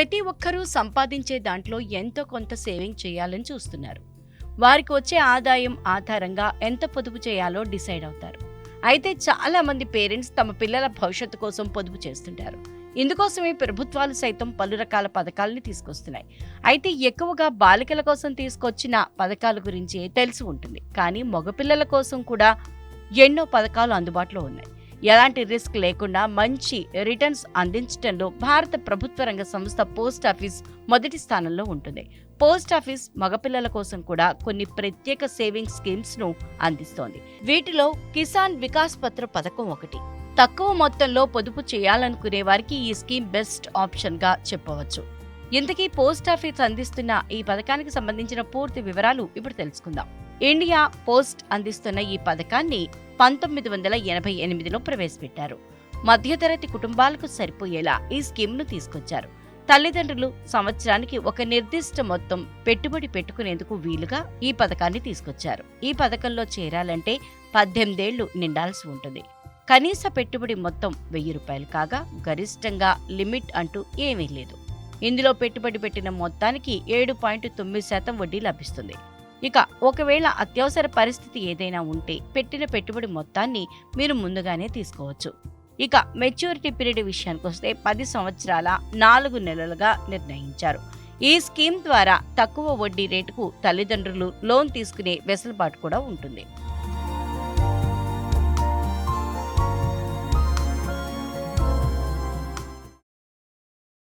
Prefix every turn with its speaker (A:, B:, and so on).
A: ప్రతి ఒక్కరూ సంపాదించే దాంట్లో ఎంతో కొంత సేవింగ్ చేయాలని చూస్తున్నారు. వారికి వచ్చే ఆదాయం ఆధారంగా ఎంత పొదుపు చేయాలో డిసైడ్ అవుతారు. అయితే చాలా మంది పేరెంట్స్ తమ పిల్లల భవిష్యత్తు కోసం పొదుపు చేస్తుంటారు. ఇందుకోసమే ప్రభుత్వాలు సైతం పలు రకాల పథకాలని తీసుకొస్తున్నాయి. అయితే ఎక్కువగా బాలికల కోసం తీసుకొచ్చిన పథకాల గురించి తెలిసి ఉంటుంది. కానీ మగపిల్లల కోసం కూడా ఎన్నో పథకాలు అందుబాటులో ఉన్నాయి. ఎలాంటి రిస్క్ లేకుండా మంచి రిటర్న్స్ అందించడంలో భారత ప్రభుత్వ రంగ సంస్థ పోస్ట్ ఆఫీస్ మొదటి స్థానంలో ఉంటుంది. పోస్ట్ ఆఫీస్ మగపిల్లల కోసం కూడా కొన్ని ప్రత్యేక సేవింగ్ స్కీమ్స్ను అందిస్తోంది. వీటిలో కిసాన్ వికాస్ పత్ర పథకం ఒకటి. తక్కువ మొత్తంలో పొదుపు చేయాలనుకునే వారికి ఈ స్కీమ్ బెస్ట్ ఆప్షన్గా చెప్పవచ్చు. ఇంతకీ పోస్ట్ ఆఫీస్ అందిస్తున్న ఈ పథకానికి సంబంధించిన పూర్తి వివరాలు ఇప్పుడు తెలుసుకుందాం. ఇండియా పోస్ట్ అందిస్తున్న ఈ పథకాన్ని పంతొమ్మిది వందల ఎనభై ఎనిమిదిలో ప్రవేశపెట్టారు. మధ్యతరగతి కుటుంబాలకు సరిపోయేలా ఈ స్కీమ్ను తీసుకొచ్చారు. తల్లిదండ్రులు సంవత్సరానికి ఒక నిర్దిష్ట మొత్తం పెట్టుబడి పెట్టుకునేందుకు వీలుగా ఈ పథకాన్ని తీసుకొచ్చారు. ఈ పథకంలో చేరాలంటే పద్దెనిమిదేళ్ళు నిండాల్సి ఉంటుంది. కనీస పెట్టుబడి మొత్తం వెయ్యి రూపాయలు కాగా గరిష్టంగా లిమిట్ అంటూ ఏమీ లేదు. ఇందులో పెట్టుబడి పెట్టిన మొత్తానికి ఏడు పాయింట్ తొమ్మిది శాతం వడ్డీ లభిస్తుంది. ఇక ఒకవేళ అత్యవసర పరిస్థితి ఏదైనా ఉంటే పెట్టిన పెట్టుబడి మొత్తాన్ని మీరు ముందుగానే తీసుకోవచ్చు. ఇక మెచ్యూరిటీ పీరియడ్ విషయానికి వస్తే పది సంవత్సరాల నాలుగు నెలలుగా నిర్ణయించారు. ఈ స్కీమ్ ద్వారా తక్కువ వడ్డీ రేటుకు తల్లిదండ్రులు లోన్ తీసుకునే వెసులుబాటు కూడా ఉంటుంది.